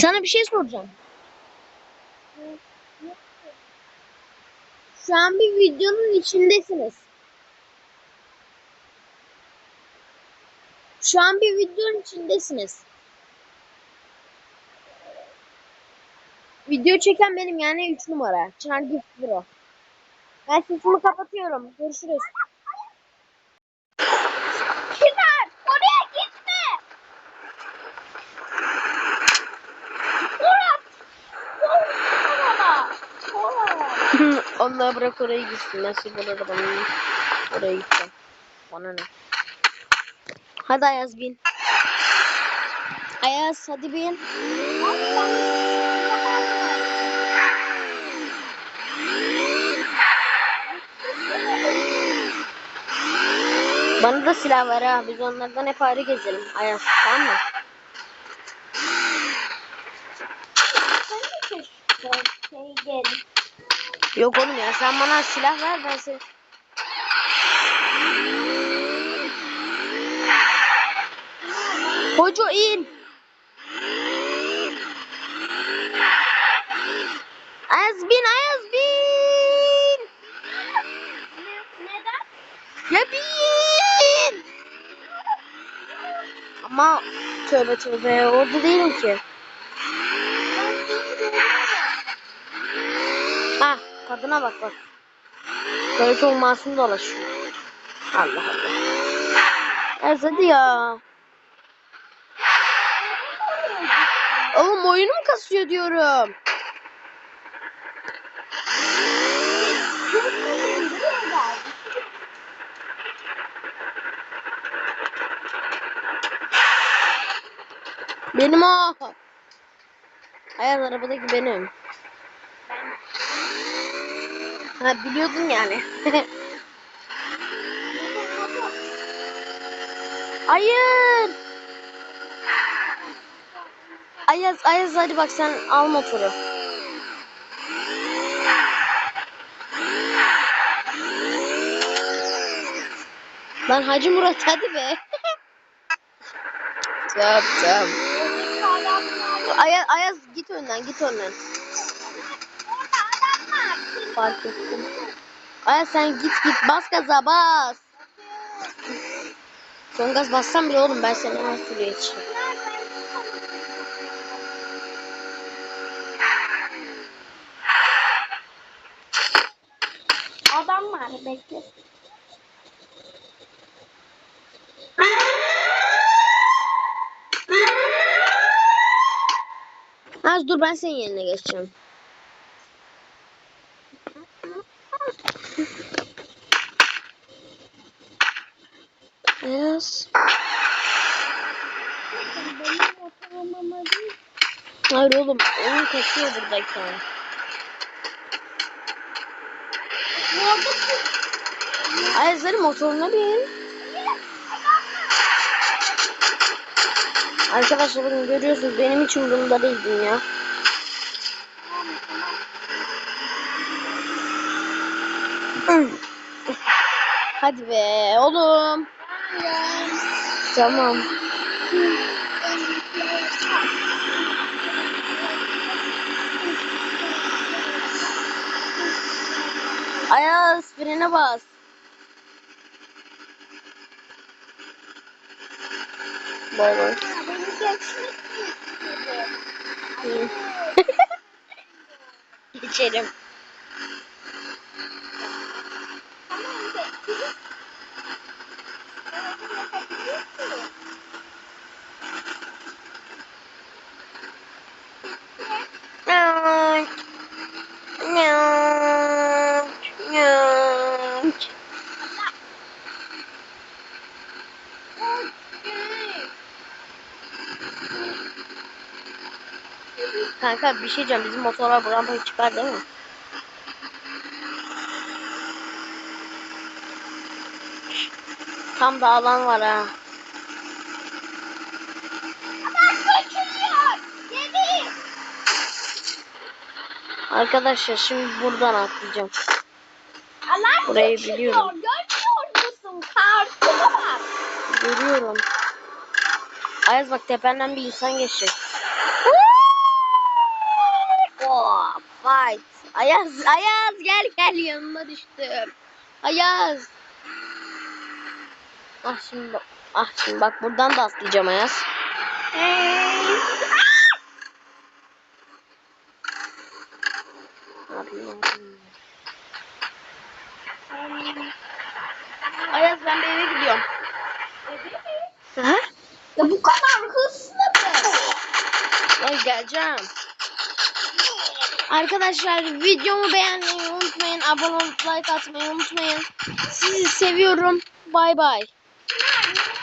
Sana bir şey soracağım. Şu an bir videonun içindesiniz. Şu an bir videonun içindesiniz. Video çeken benim yani 3 numara. Çınar Gift Bro. Ben sesimi kapatıyorum. Görüşürüz. Çınar! Oraya gitme! Murat! Onları bırak oraya gitsin. Şimdi orada bana oraya gideceğim. Bana ne? Hadi Ayaz bin. Ayaz hadi bin. Bana da silah ver ha. Biz onlardan hep ayrı gezelim. Ayaz tamam mı? Şey gel. Yok oğlum ya sen bana silah ver ben seni. Hoca in. Ayaz bin Ayaz bin. Neden? Ya bin. Ama tövbe tövbe orada değilim ki. Kadına bak bak. Böyle çok masum dolaşıyor. Allah Allah. Hadi ya. Oğlum oyunu mu kasıyor diyorum. Benim o. Ayaz arabadaki benim. Ha biliyordun yani. Hayır. Ayaz Ayaz hadi bak sen al motoru. Lan Hacı Murat hadi be. tamam tamam. Ayaz, Ayaz git önden git önden. Fark ettim. Ayaz sen git git bas gaza bas. Son gaz bassam bile oğlum ben seni hemen sürüye geçeyim. Adam var bekle. Az dur ben senin yerine geçeceğim. Değil. Hayır oğlum oyun kaçıyor buradayken. Orada Ayaz'ların motoruna bin. Arkadaşlar bakın görüyorsunuz benim hiç umurumda değil dünya. Hadi be oğlum. Tamam. Ayaz frene bas. Bay bay. Geçerim. Kanka bir şey diyeceğim. Bizim motorlar bu rampayı çıkar değil mi? Tam da alan var ha. Arkadaşlar şimdi buradan atlayacağım. Alarm Burayı kaçırıyor. biliyorum. Görmüyor musun? Kartına bak. Görüyorum. Ayaz bak tependen bir insan geçecek. Fight. Ayaz, Ayaz gel gel yanına düştüm. Ayaz. Ah şimdi bak. Ah şimdi bak buradan da atlayacağım Ayaz. Hey. Ayaz ben bir eve gidiyorum. Aha. Ya bu kadar hızlı mı? Ay geleceğim. Arkadaşlar videomu beğenmeyi unutmayın. Abone olup like atmayı unutmayın. Sizi seviyorum. Bay bay.